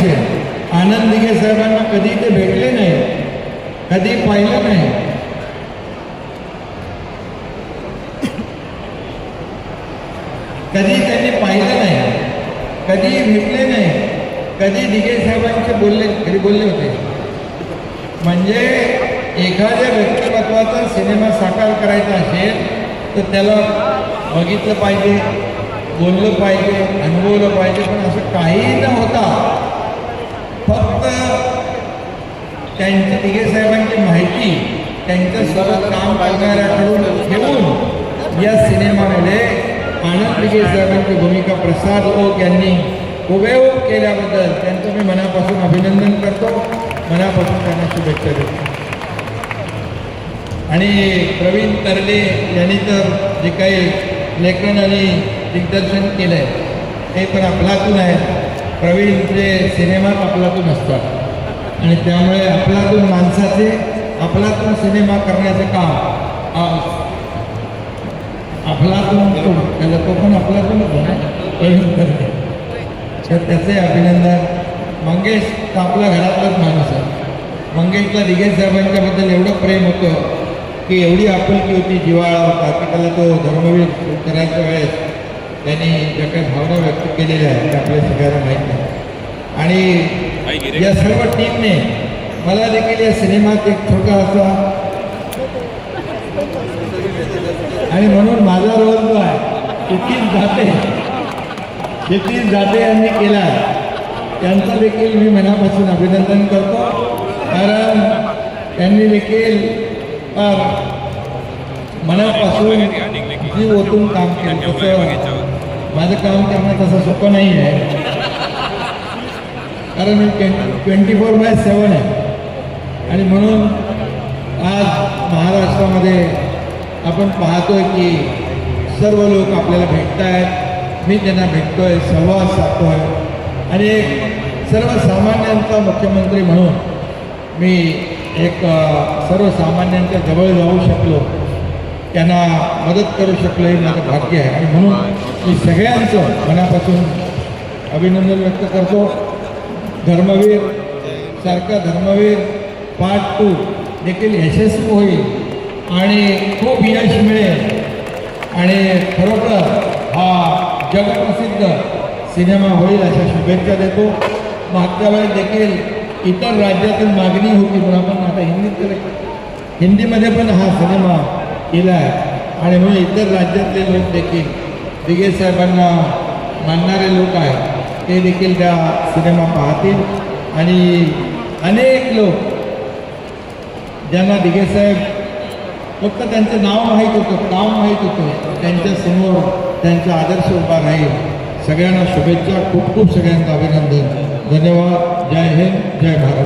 विषय आनंद दिघे साहेबांना कधी ते भेटले नाही कधी पाहिलं नाही. कधी त्यांनी पाहिलं नाही कधी भेटले नाही कधी दिघे साहेबांचे बोलले घरी बोलले होते. म्हणजे एखाद्या व्यक्तिमत्वाचा सिनेमा साकार करायचा असेल तर त्याला बघितलं पाहिजे बोललं पाहिजे अनुभवलं पाहिजे पण असं काही न होता त्यांची दिघे साहेबांची माहिती त्यांच्यासोबत काम करणाऱ्याकडून घेऊन या सिनेमामध्ये आनंद दिघे साहेबांची भूमिका प्रसाद ओक यांनी हुबेहूब केल्याबद्दल त्यांचं मी मनापासून अभिनंदन करतो. मनापासून त्यांना शुभेच्छा देतो. आणि प्रवीण तरले यांनी तर जे काही लेखन आणि दिग्दर्शन केलं आहे ते पण आपलातून आहे. प्रवीणचे सिनेमात आपलातून असतात. आणि त्यामुळे आपल्यातून माणसाचे आपलातून सिनेमा करण्याचे काम आ, आपलातून तो त्याला तो पण आपलातूनच ना प्रवीण तरले तर त्याचे अभिनंदन. मंगेश तर आपल्या घरातलाच माणूस आहे. मंगेशला दिघे साहेबांच्याबद्दल एवढं प्रेम होतं की एवढी आपुलकी होती जिवाळा होता की त्याला तो धर्मवीर करायच्या वेळेस त्यांनी ज्या काही भावना व्यक्त केलेल्या आहेत त्या आपल्या सगळ्यांना माहीत नाही. आणि या सर्व टीमने मला देखील या सिनेमात एक छोटा असा आणि म्हणून माझा रोल जो आहे तिथीच जाते. तिथीच जाते यांनी केला आहे. त्यांचं देखील मी मनापासून अभिनंदन करतो. कारण त्यांनी देखील मनापासून जीव ओतून काम केलं. तसं माझं काम करणं तसं सोपं नाही आहे. कारण मी ट्वेंटी फोर बाय सेवन आहे. आणि म्हणून आज महाराष्ट्रामध्ये आपण पाहतोय की सर्व लोक आपल्याला भेटत आहेत मी त्यांना भेटतोय संवाद साधतोय. आणि एक सर्वसामान्यांचा मुख्यमंत्री म्हणून मी एक सर्वसामान्यांच्या जवळ जाऊ शकलो. त्यांना मदत करू शकलो हे माझं भाग्य आहे. आणि म्हणून मी सगळ्यांचं मनापासून अभिनंदन व्यक्त करतो. धर्मवीर सारखा धर्मवीर पार्ट टू देखील यशस्वी होईल. आणि खूप यश मिळेल. आणि खरोखर हा जगप्रसिद्ध सिनेमा होईल अशा शुभेच्छा देतो. मागच्या वेळेस देखील इतर राज्यातील मागणी होती पण आपण आता हिंदीत हिंदीमध्ये पण हा सिनेमा केला आहे आणि म्हणून इतर राज्यातले लोक देखील दिगे साहेबांना मानणारे लोक आहेत. ते देखील त्या सिनेमा पाहतील. आणि अनेक लोक ज्यांना दिघे साहेब फक्त त्यांचं नाव माहीत होतं काम माहीत होतं त्यांच्यासमोर त्यांचा आदर्श उभा राहील. सगळ्यांना शुभेच्छा खूप खूप सगळ्यांचं अभिनंदन. धन्यवाद. जय हिंद जय भारत.